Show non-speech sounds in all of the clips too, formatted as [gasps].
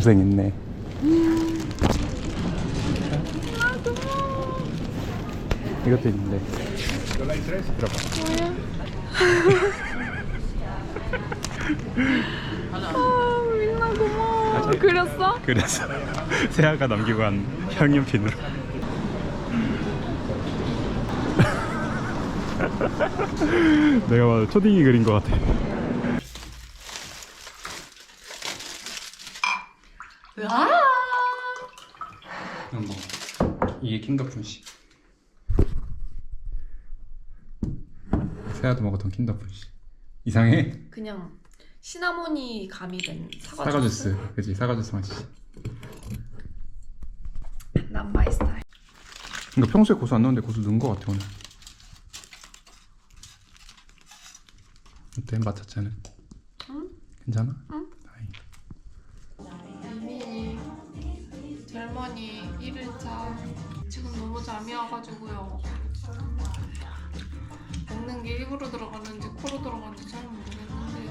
고생했네. 이것도 있는데. 아, 민나 고마워. 그렸어? 그래서 세아가 남기고 간 향연핀으로. 내가 봐도 초딩이 그린 것 같아. 아! 그럼 뭐 이게 킨더푼시. 세아도 먹었던 킨더푼시. 이상해? 그냥 시나몬이 가미된 사과, 사과 주스. 그지 사과 주스 맛이지. 난 마이 스타일. 그러니까 평소에 고수 안 넣는데 고수 넣은 것 같아 오늘. 어때 맛 자체는? 응? 괜찮아? 응. 어가는지 코로 들어가는지 잘 모르겠는데.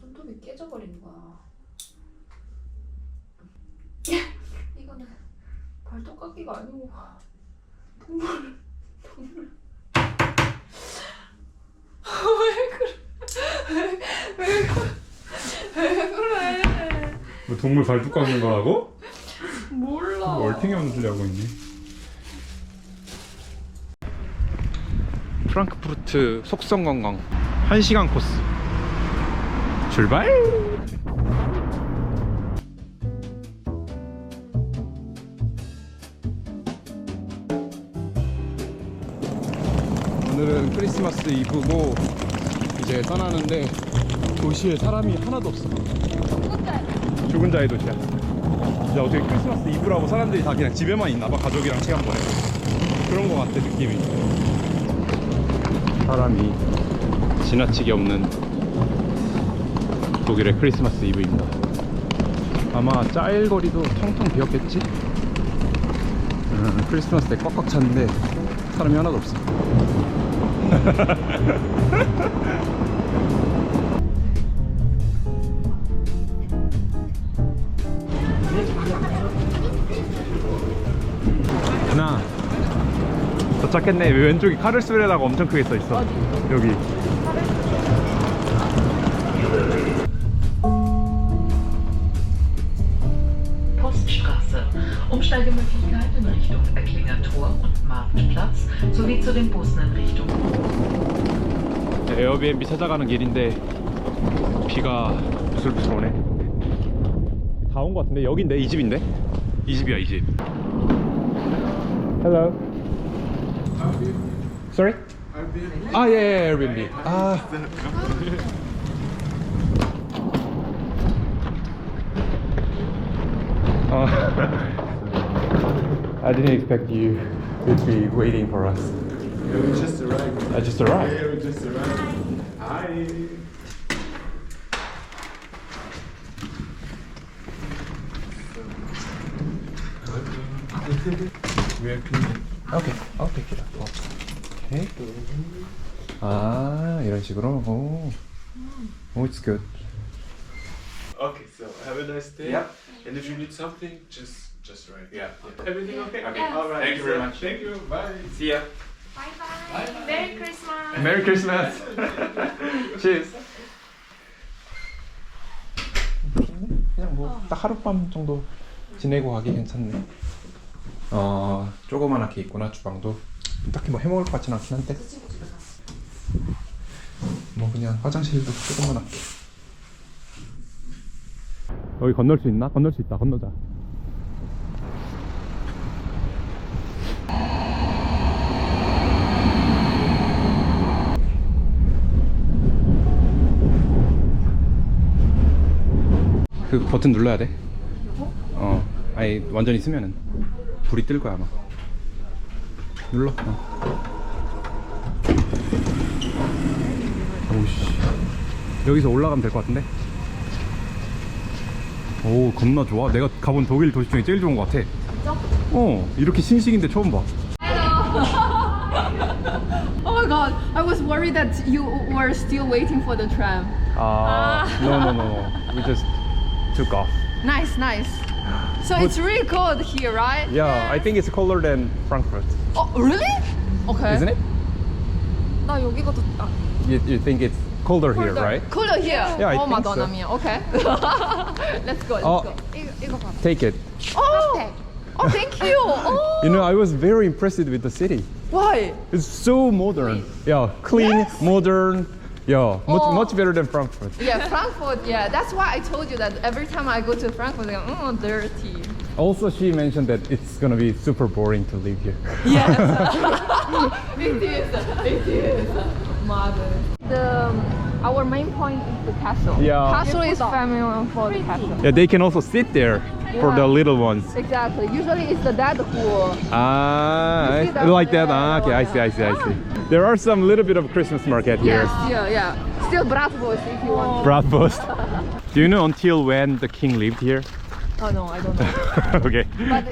손톱이 깨져버린 거야. 이거는 발톱 깎기가 아니고 동물 동물. [laughs] 왜 그래? 왜, 왜 그래? 왜 그래? 뭐 동물 발톱 깎는 거라고? 몰라. 얼탱이 만들려고 있네. 프랑크푸르트 속성 관광 1시간 코스 출발! 오늘은 크리스마스 이브고 이제 떠나는데 도시에 사람이 하나도 없어. 죽은 자의 도시야. 진짜 어떻게 크리스마스 이브라고 사람들이 다 그냥 집에만 있나봐 가족이랑 시간 보내고 그런 거 같아 느낌이 사람이 지나치게 없는 독일의 크리스마스 이브입니다 아마 짜일 거리도 텅텅 비었겠지? 음, 크리스마스 때 꽉꽉 찼는데 사람이 하나도 없어 [laughs] 도착했네 왼쪽이 카를스베라고 엄청 크게 써있어 여기 Poststraße. Umsteigemöglichkeit in Richtung Ecklinger Tor und Marktplatz sowie zu den Bussen in Richtung 에어비앤비 찾아가는 길인데 비가 부슬부슬 오네 다 온 것 같은데 여긴데 이 집인데 이 집이야 이집 Hello Sorry? Airbnb. Ah, yeah, yeah, Airbnb. Ah. Uh, [laughs] I didn't expect you would be waiting for us. Yeah, we just arrived. I just arrived. Yeah, we just arrived. Hi. we are cleaning. 오케이, 오케이, 기다. 오케이. 아, 이런 식으로. 오, 오, it's good. Okay, so have a nice day. Yeah. And if you need something, just just write. Yeah. Everything okay? Okay. All right. Thank you very much. Thank you. Bye. See ya. 바이바이 메리 크리스마스 Merry Christmas. Cheers. 그냥 뭐 딱 하룻밤 정도 지내고 가기 괜찮네. 어, 조그만하게 있구나 주방도. 딱히 뭐 해먹을 것 같진 않긴 한데. 뭐 그냥 화장실도 조그만하게. 여기 건널 수 있나? 건널 수 있다. 건너자. 그 버튼 눌러야 돼. 어. 아니 완전히 쓰면은 불이 뜰 거야 아마. 눌러. 어. 오씨. 여기서 올라가면 될 것 같은데? 오 겁나 좋아. 내가 가본 독일 도시 중에 제일 좋은 것 같아. 진짜? 어 이렇게 신식인데 처음 봐. Oh my god, I was worried that you were still waiting for the tram. Uh, no, no, no, no. We just took off. Nice, nice. So it's really cold here, right? Yeah, I think it's colder than Frankfurt, Oh, really? Okay. isn't it? 나 여기가 더 아, You, you think it's colder, here, right? Cooler here. Yeah, I oh, think Madonna so. mia. Okay. [laughs] let's go. Let's Oh. go. 이거 이거 봐. Take it. Oh, oh, thank you. [laughs] Oh, You know, I was very impressed with the city. why? It's so modern. Yeah, clean, modern. yeah, much, Oh. much better than Frankfurt. Yeah, Frankfurt. Yeah, that's why I told you that every time I go to Frankfurt, I go, oh, dirty. Also, she mentioned that it's gonna be super boring to live here. Yes. [laughs] [laughs] it is. It is. Mother. The our main point is the castle. Yeah. Castle is famous for the castle. Yeah, they can also sit there for the little ones. Exactly. Usually it's the dad who. Ah, You see I- like that. Ah, okay, I see, I see, I see. There are some little bit of Christmas market here. Yes. Yeah. Yeah. Still bratwurst if you want. Bratwurst. Do you know until when the king lived here? Oh no, I don't know. [laughs] okay. But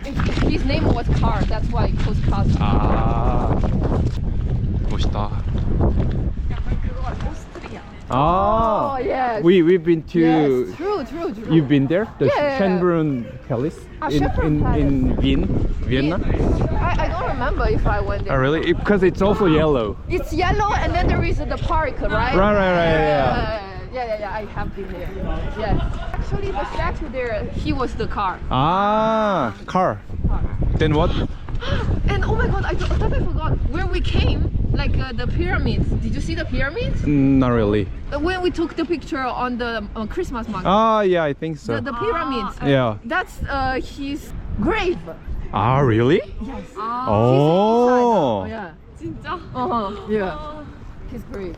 his name was Karl. That's why it was castle. 아 멋있다. 아, Oh yes. we we've been to. yes. True. True. True. You've been there? The Yeah. Schönbrunn Palace Ah, in Schönbrunn in, in Wien, Vienna. I, I don't remember if I went Oh, there. really? Because it's also yellow. It's yellow, and then there is the park, right? Right, right, right, yeah, yeah. yeah, yeah, yeah, yeah, I have been there. Yes. Actually, the statue there, he was the car. Ah, car. Then what? [gasps] And oh my god, I, th- I thought I forgot where we came. like uh, the pyramids. Did you see the pyramids? Mm, not really. When we took the picture on the uh, Christmas market. Ah, yeah, I think so. The, the pyramids. Ah, yeah. That's uh, his grave. Ah, really? Yes. Oh. He's inside. Oh. Yeah. Uh -huh. Yeah. Oh. His grave.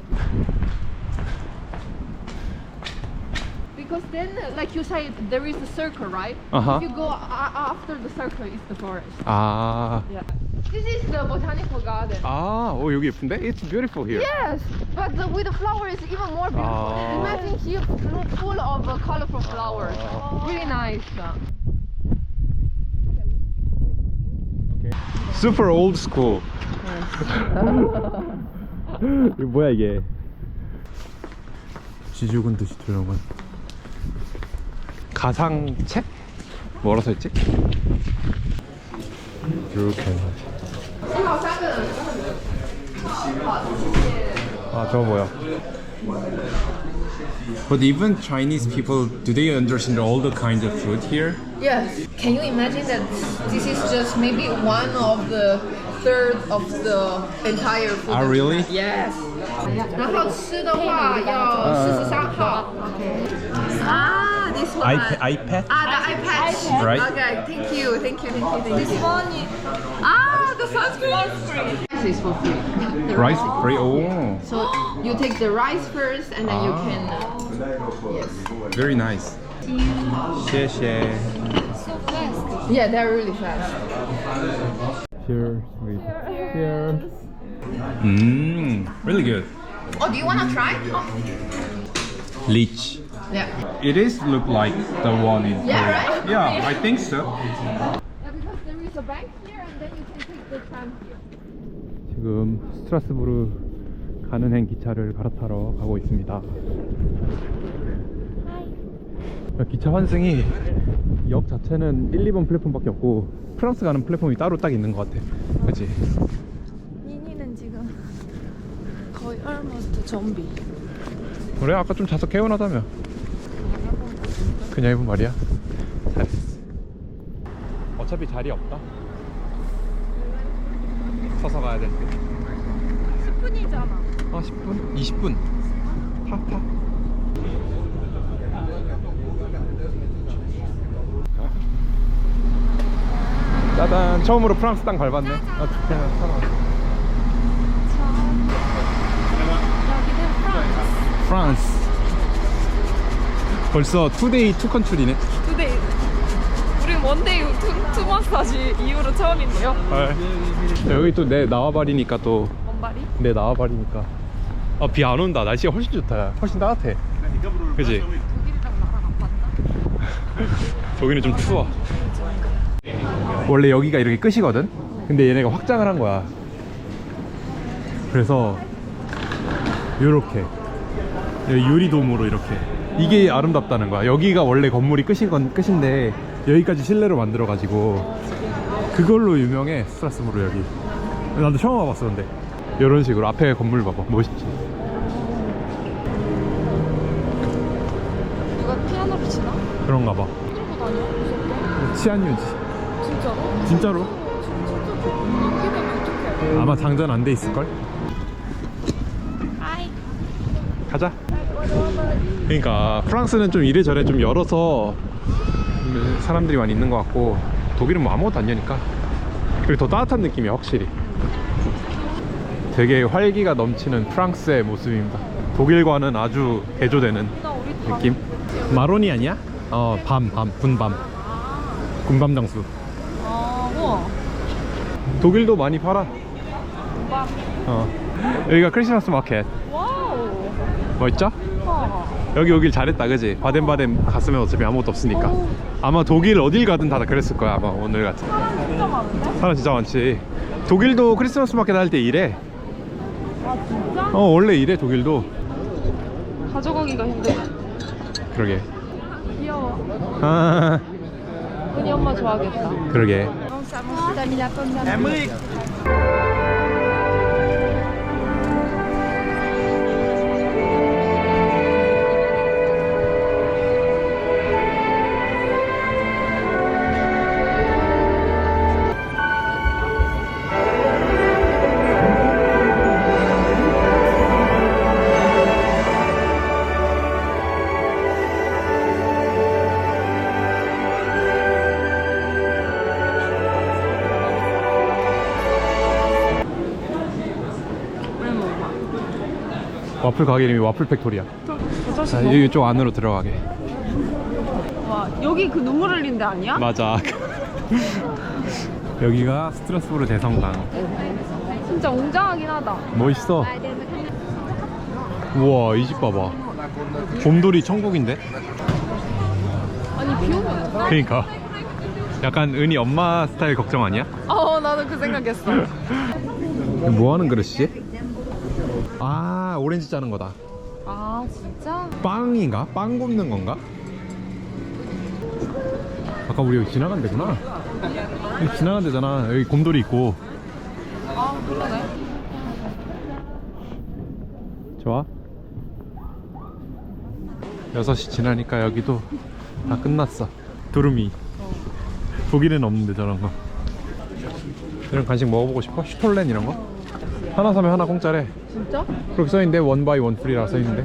because then uh, like you said there is a circle right uh -huh. if you go uh, after the circle is the forest ah yeah This is the botanical garden. 아, 오 여기 예쁜데? It's beautiful here. Yes, but the, with the flowers, even more beautiful. Ah. Imagine here full- of uh, colorful flowers. Really nice. Super old school. 이거 뭐야 이게? 지죽은 듯이 조용한 가상책? 뭐라 써있지? 이렇게 아 저거 뭐야 But even Chinese people, do they understand all the kinds of food here? Yes. Can you imagine that this is just maybe one of the third of the entire food? Ah, really? Yes. 然后吃的话要四十三号。啊，this one. iPad? Ah, the iPad. Right. Okay. Thank you. Thank you. Thank you. Thank you. This one. Ah, the sunscreen is free. Rice is for free. The Rice free? Oh, So you take the rice first, and then you Ah. can. Uh, yes. very nice. 谢谢 Yeah, they're really fast. Cheers. Cheers. Mmm, really good. Oh, do you wanna try? Oh. Leech. Yeah. It is look like the one in Yeah, Korea. right? Yeah, I think so. 지금 스트라스부르 가는 행 기차를 갈아타러 가고 있습니다. 기차 환승이 역 자체는 1, 2번 플랫폼밖에 없고 프랑스 가는 플랫폼이 따로 딱 있는 것 같아. 그치? 니니는 지금 거의 almost 좀비. 그래 아까 좀 자서 개운하다며 그냥 해본 말이야 잘했어 어차피 자리 없다 서서 가야 될 때 10분이잖아. 아 10분? 20분. 타타 짜잔. 처음으로 프랑스 땅 밟았네. 아 좋다 타봐 여기는 프랑스. 프랑스. 벌써 투데이 투 컨트리네 원데이 투, 투 마사지 이후로 처음인데요. 여기 또 내 나와버리니까 또. 원발이? 내 나와버리니까. 아 비 안 온다. 날씨가 훨씬 좋다. 훨씬 따뜻해. 그지? 독일이랑 나랑 안 맞나? 저기는 좀 추워. 원래 여기가 이렇게 끝이거든? 근데 얘네가 확장을 한 거야. 그래서 요렇게. 여기 유리돔으로 이렇게. 이게 아름답다는 거야. 여기가 원래 건물이 끝인 건 끝인데 여기까지 실내로 만들어 가지고 그걸로 유명해 스트라스부르 여기 나도 처음 와봤어 근데 이런 식으로 앞에 건물 봐봐 멋있지 누가 피아노를 치나? 그런가 봐 다녀? 치안유지 진짜로? 진짜로 어떡해? 아마 장전 안 돼 있을걸? 하이. 가자. 그러니까 프랑스는 좀 이래저래 좀 열어서 사람들이 많이 있는 것 같고 독일은 뭐 아무것도 안 여니까 그리고 더 따뜻한 느낌이야 확실히 되게 활기가 넘치는 프랑스의 모습입니다 독일과는 아주 다 느낌 마로니 아니야? 어 밤 밤 군밤 군밤 장수 아, 우와. 독일도 많이 팔아 막. 어 여기가 크리스마스 마켓 와우. 멋있죠? 와. 여기 오길 잘했다 그지? 바덴바덴 갔으면 어차피 아무것도 없으니까 오. 아마 독일 어딜 가든 다 그랬을 거야 아마 오늘 같은 사람 진짜 많은데? 사람 진짜 많지 독일도 크리스마스 마켓 할 때 이래 아, 진짜? 어 원래 이래 독일도 가져가기가 힘들어. 그러게 귀여워. 아 은희 엄마 좋아하겠다. 그러게 와플 가게 이름이 와플 팩토리야 자 이쪽 안으로 들어가게 와, 여기 그 눈물 흘린 데 아니야? 맞아 [laughs] 여기가 스트라스부르 대성당 진짜 웅장하긴 하다. 멋있어 우와 이 집 봐봐 곰돌이 천국인데? 아니, 비 오면? 그니까 약간 은희 엄마 스타일 걱정 아니야? 어, 나도 그 생각했어. [laughs] 뭐 하는 그릇이지? 아 오렌지 짜는 거다 아, 진짜? 빵인가? 빵 굽는 건가? 아까 우리 여기 지나간 데구나 여기 지나간 데잖아 여기 곰돌이 있고 아, 그러네. 좋아 6시 지나니까 여기도 다 끝났어 두루미 독일에는 없는데 저런 거 이런 간식 먹어보고 싶어? 슈톨렌 이런 거? 하나 사면 하나 공짜래 진짜? 그렇게 써있는데 원 바이 원 프리라 써있는데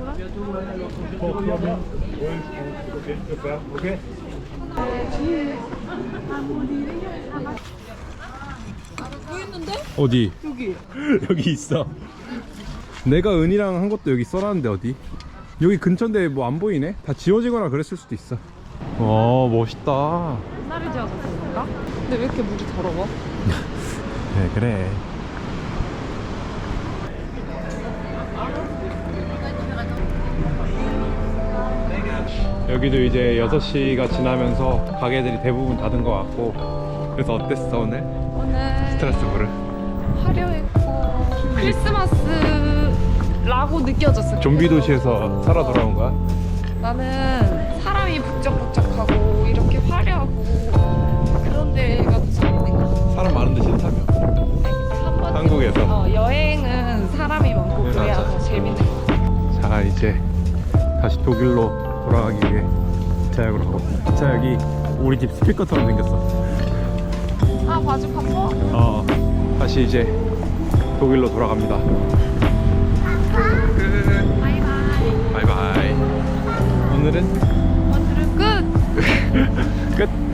보이는데? 어디? 여기. [laughs] 여기 있어 내가 은이랑 한 것도 여기 써놨는데 어디? 여기 근처인데 뭐 안 보이네? 다 지워지거나 그랬을 수도 있어 와 멋있다 옛날에 지어졌던 건가? 근데 왜 이렇게 물이 더러워? [laughs] 네 그래 여기도 이제 6시가 지나면서 가게들이 대부분 닫은 것 같고 그래서 어땠어 오늘? 오늘 스트라스부르 화려했고 크리스마스라고 느껴졌어. 좀비 도시에서 살아 돌아온 거야? 나는 사람이 북적북적하고 이렇게 화려하고 그런 데가 더 재밌는 사람 많은데 싫다며 한 번. 한국에서 어, 여행은 사람이 많고 네, 그래야. 더 재밌는 것 같아. 자 이제 다시 독일로 돌아가기 위해 기차역으로 가고 있습니다 기차역이 우리 집 스피커처럼 생겼어 아 바지 바꿔? 어 다시 이제 독일로 돌아갑니다 끝 바이바이. 바이바이 오늘은 오늘은 끝. [laughs] 끝